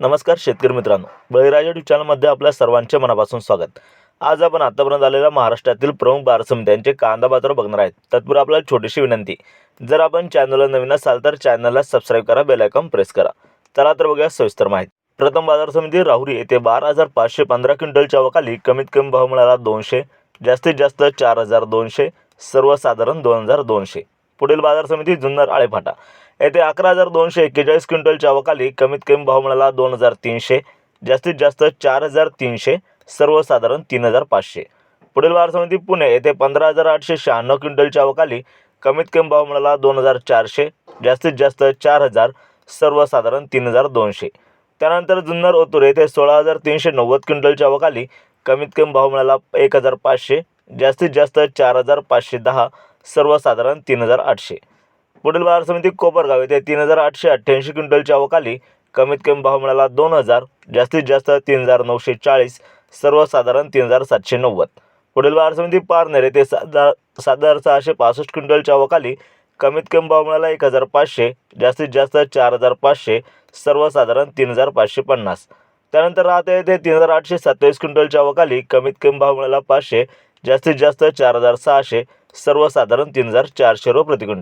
नमस्कार शेतकरी मित्रांनो. बळीराजा यूट्यूब चॅनलमध्ये आपल्या सर्वांचे मनापासून स्वागत. आज आपण आतापर्यंत आलेल्या महाराष्ट्रातील प्रमुख बाजार समित्यांचे कांदा बाजार बघणार आहेत. तत्पूर्वी आपल्याला छोटीशी विनंती. जर आपण चॅनलला नवीन असाल तर चॅनलला सबस्क्राईब करा बेलायकॉन प्रेस करा. चला तर बघूया सविस्तर माहिती. प्रथम बाजार समिती राहुरी येथे बारा हजार पाचशे पंधरा क्विंटलच्या अवकाली कमीत कमी भाव मिळाला दोनशे जास्तीत जास्त चार हजार दोनशे सर्वसाधारण दोन हजार दोनशे. पुढील बाजार समिती जुन्नर आळेफाटा. येथे अकरा हजार दोनशे एक्केचाळीस क्विंटलच्या अवकाली कमीत कमी भाव मिळाला दोन हजार तीनशे जास्तीत जास्त चार हजार तीनशे सर्वसाधारण तीन हजार पाचशे. पुढील बाजार समिती पुणे येथे पंधरा हजार आठशे शहाण्णव क्विंटलच्या अवकाली कमीत कमी भाव मिळाला दोन हजार चारशे जास्तीत जास्त चार हजार सर्वसाधारण तीन हजार दोनशे. त्यानंतर जुन्नर ओतूर येथे सोळा हजार तीनशे नव्वद क्विंटलच्या अवकाली कमीत कमी भाव मिळाला एक हजार पाचशे जास्तीत जास्त चार हजार पाचशे दहा सर्वसाधारण तीन हजार आठशे. पुढील बाजार समिती कोपरगाव येथे तीन हजार आठशे अठ्ठ्याऐंशी क्विंटलच्या अवकाली कमीत कमी भाव मिळाला दोन हजार जास्तीत जास्त तीन हजार नऊशे चाळीस सर्वसाधारण तीन हजार सातशे नव्वद. पुढील बाजार समिती पारनेर येथे सात हजार सात हजार सहाशे पासष्ट क्विंटलच्या अवकाली कमीत कमी भाव मिळाला एक हजार पाचशे जास्तीत जास्त चार हजार पाचशे सर्वसाधारण तीन हजार पाचशे पन्नास. त्यानंतर राहते येथे तीन हजार आठशे सत्तावीस क्विंटलच्या अवकाली कमीत कमी भाव मिळाला पाचशे जास्तीत जास्त चार हजार सहाशे सर्वसाधारण तीन हजार चारशे रुपये प्रतिकुंट